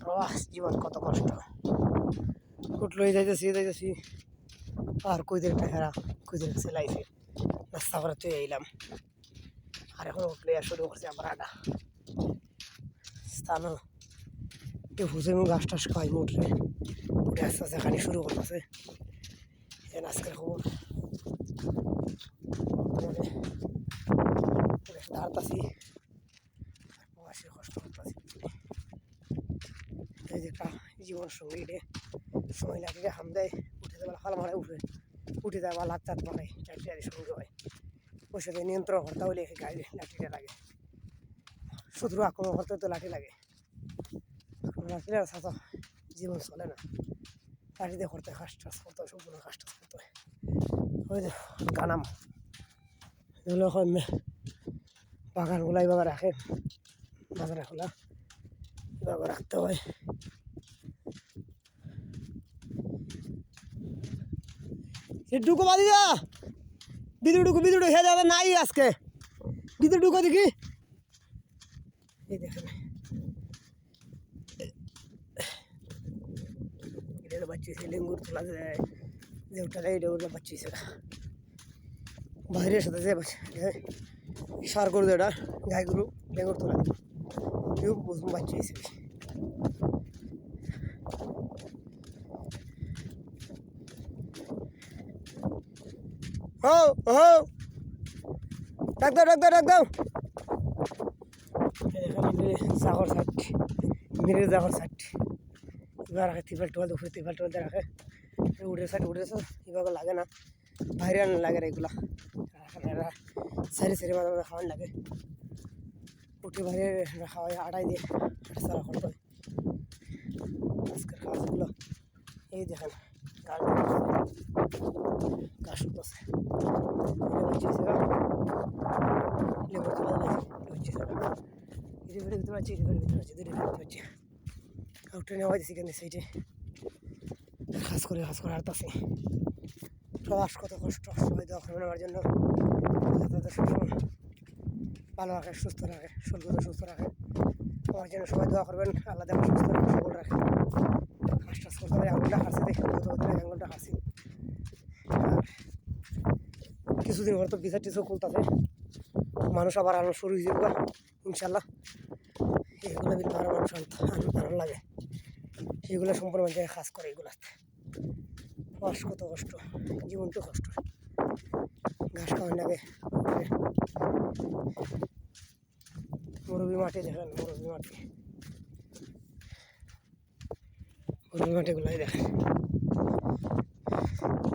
প্রবাস জীবন কত কষ্ট। যাইতেছি যাইতেছি। আর করে তুই আর এখন উঠলে শুরু করছে আমার হুসে মু গাছ টাছ খাই উঠলে। উঠে আস্তে আস্তে খালি শুরু করতেছে। আজকের খবর। প্রবাসী কষ্ট করতেছি এই যে জীবন সঙ্গী রে। সময় লাগে হাম দেয়, উঠে দেবে ফালা মারায় উঠে উঠে বা লাত চাত মারায় চারটি চারি সঙ্গে হয়। ওই সাথে নিয়ন্ত্রণ করতে হলে গাড়ি লাঠিটা লাগে। শত্রু আক্রমণ করতে তো লাঠি লাগে। সাথে জীবন চলে না। লাঠিতে করতে কাজ টাজ করতে হয়, সম্পূর্ণ কাজ টাজ করতে হয়। ওই গানাম। এগুলো এখন বাগানগুলো এইভাবে রাখে। বাজারে খোলা এভাবে রাখতে হয়। ঢুকো বাদি যা ভিতরে ঢুকো ভিতরে হে যাবে নাই আজকে। ভিতরে ঢুকো দেখি। এই দেখেন এটা লেঙ্গুর তোলা যায় যে ওটা এটা ওটা বাচ্চি সেটা বাইরের সাথে যে সার করে দেয় এটা গাই গরু লেঙ্গুর তোলা। বুঝব বাচ্চা হিসেবে হো হো ডাক দাও ডাক দাও ডাক দাও জাগর সাইট মিরের জাগর সাইট এবার রাখে তিপাল টোয়াল দুপুরে তিপাল টোয়াল রাখে উড়ে সাইড উড়েছে এবার লাগে না বাইরে লাগে না এগুলা সারি সারি মাঝে মাঝে খাওয়ান লাগে উঠে বাইরে রাখা হয় আটাই দিয়ে সারা করতে হয়। আজকের কাজগুলো এই দেখেন, গাছ গাছ উঠতেছে ভিতরে আছে ভিতরে আছে আর ট্রেনে হয়ে দিচ্ছি কেন সেইটে করে কাজ করে হারতাছে প্রবাস কত কষ্ট, সবাই দেওয়া করবেন জন্য। ভালো রাখে, সুস্থ রাখে শরীর সুস্থ রাখে। আমার জন্য সবাই দোয়া করবেন, আল্লাহ সুস্থ রাখে, সবল রাখে। পারি আঙুলটা হাসি দেখি, কত কত আঙুলটা হাসি আর কিছুদিন হয়তো বিচার টিচার খুলতেছে। মানুষ আবার আলো শুরু হয়ে যাবে ইনশাল্লাহ এগুলো কিন্তু আরও মানুষ আনতে লাগে। এগুলো সম্পূর্ণ মানুষের কাজ করে এগুলাতে। বাস কত কষ্ট, জীবন তো কষ্ট। ঘাস খাওয়ার লাগে। মুরব্বী মাটি দেখেন মুরব্বী মাটি মুরব্বী মাটিগুলাই দেখেন।